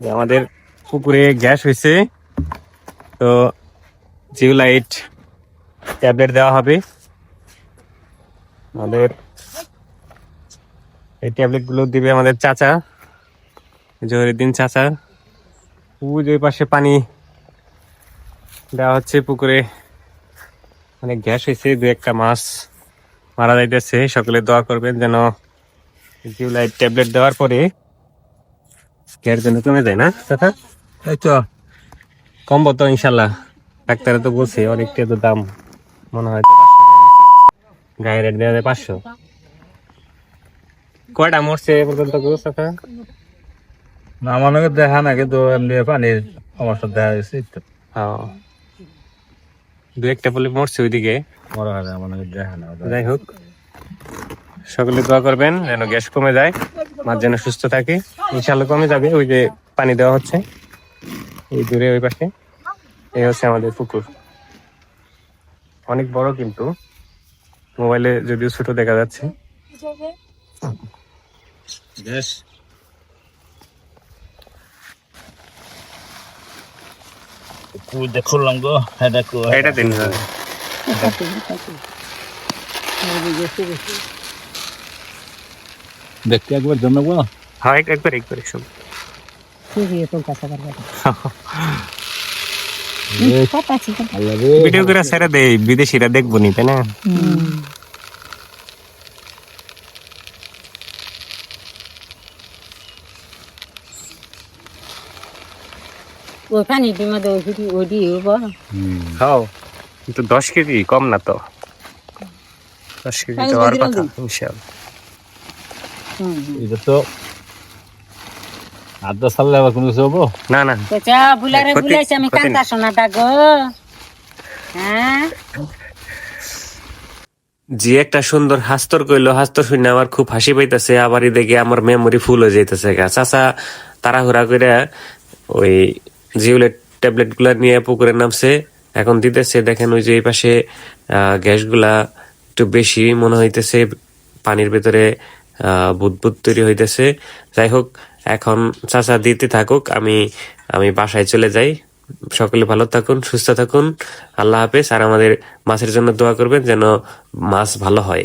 যে আমাদের পুকুরে গ্যাস হয়েছে। তো জিওলাইট ট্যাবলেট দেওয়া হবে। আমাদের এই ট্যাবলেটগুলো দিবে আমাদের চাচা, জহিরুদ্দিন চাচা। ওই পাশে পানি দেওয়া হচ্ছে পুকুরে। মানে গ্যাস হয়েছে, দু একটা মাছ মারা যাইতেছে। সকলে দোয়া করবেন যেন জিওলাইট ট্যাবলেট দেওয়ার পরে যেন কমে যায় না চাচা? এই তো। কমবো তো ইনশাল্লাহ। ডাক্তারে তো বলছে অনেকটা তো দাম। মনে হয়। গায়ে রেট দেওয়া যায় পাঁচশো। কয়টা মরছে এ পর্যন্ত গরু চাচা? না আমার দেখা না কিন্তু এমনি পানির সমস্যা দেখা গেছে দু একটা বলে মরছে ওইদিকে। মরা হয় দেখা না যাই হোক। সকলে দোয়া করবেন যেন গ্যাস কমে যায়। মাছ যেন সুস্থ থাকে। ইনশাল্লাহ কমে যাবে। ওই যে পানি দেওয়া হচ্ছে। এই দূরে ওই পাশে। এই হচ্ছে আমাদের পুকুর। অনেক বড় কিন্তু। মোবাইলে যদিও ছোট দেখা যাচ্ছে। দেখলাম গো হ্যাঁ দেখো। এটা দিন। দেখতে একবার হ্যাঁ এক- একবার একবার সব ভিডিও করে ছেড়ে দেয় বিদেশিরা দেখব নি তাই না? ওখানে তোমাদের ওষুধ ওডি হব হ্যাঁ কিন্তু দশ কেজি কম না তো। দশ কেজি যাওয়ার দিলাম। কথা। এটা তো। আড্ডা সারলে আবার কোনো কিছু হব? না না। চা বুলারে বুলাইছে আমি কান্তা শোনাটা গো। হ্যাঁ? যে একটা সুন্দর হাস্তর কইলো হাস্তর শুনে আমার খুব হাসি পাইতেছে আবার দেখে আমার মেমোরি ফুল হয়ে যাইতেছে গা। চাচা তাড়াহুড়া করে ওই জিওলেট ট্যাবলেটগুলা নিয়ে পুকুরে নামছে এখন দিতেছে দেখেন ওই যে এই পাশে গ্যাসগুলা একটু বেশি মনে হইতেছে পানির ভেতরে বুদবুদ তৈরি হইতেছে। যাই হোক এখন চাচা দিতে থাকুক, আমি আমি বাসায় চলে যাই। সকলে ভালো থাকুন, সুস্থ থাকুন। আল্লাহ হাফেজ। আর আমাদের মাছের জন্য দোয়া করবেন যেন মাছ ভালো হয়।